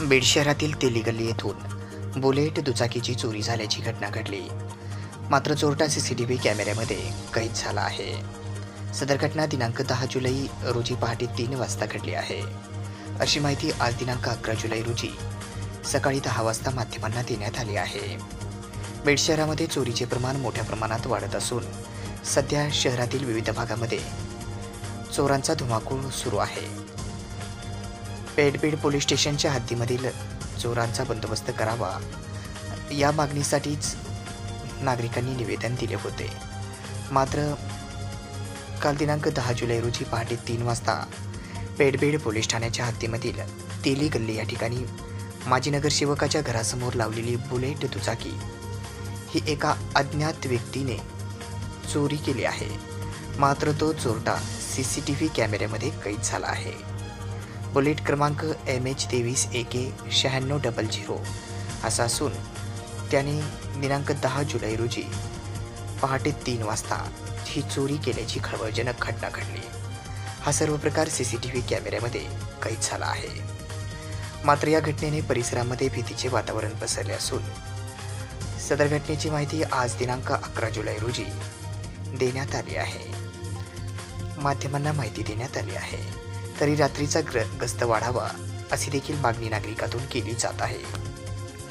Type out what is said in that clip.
बीड शहरातील तेलीगल्ली येथून बुलेट दुचाकीची चोरी झाल्याची घटना घडली. मात्र चोरटा सी सी टी व्ही कॅमेऱ्यामध्ये कैद झाला आहे. सदर घटना दिनांक दहा जुलै रोजी पहाटे तीन वाजता घडली आहे. अशी माहिती आज दिनांक अकरा जुलै रोजी सकाळी दहा वाजता माध्यमांना देण्यात आली आहे. बीड शहरामध्ये चोरीचे प्रमाण मोठ्या प्रमाणात वाढत असून सध्या शहरातील विविध भागामध्ये चोरांचा धुमाकूळ सुरू आहे. पेडबीड पोलीस स्टेशनच्या हद्दीमधील चोरांचा बंदोबस्त करावा. या मागणीसाठीच नागरिकांनी निवेदन दिले होते. मात्र काल दिनांक दहा जुलै रोजी पहाटे तीन वाजता पेडबीड पोलीस ठाण्याच्या हद्दीमधील तेली गल्ली या ठिकाणी माजी नगरसेवकाच्या घरासमोर लावलेली बुलेट दुचाकी ही एका अज्ञात व्यक्तीने चोरी केली आहे. मात्र तो चोरटा सी सी टी व्ही कॅमेऱ्यामध्ये कैद झाला आहे. बुलेट क्रमांक एम एच तेवीस ए के शहाण्णव डबल झिरो असा असून त्याने दिनांक दहा जुलै रोजी पहाटे तीन वाजता ही चोरी केल्याची खळबळजनक घटना घडली. हा सर्व प्रकार सी सी टी व्ही कॅमेऱ्यामध्ये कैद झाला आहे. मात्र या घटनेने परिसरामध्ये भीतीचे वातावरण पसरले असून सदर घटनेची माहिती आज दिनांक अकरा जुलै रोजी देण्यात आली आहे. माध्यमांना माहिती देण्यात आली आहे. तरी रात्रीचा ग्र गस्त वाढावा अशी देखील मागणी नागरिकातून केली जात आहे.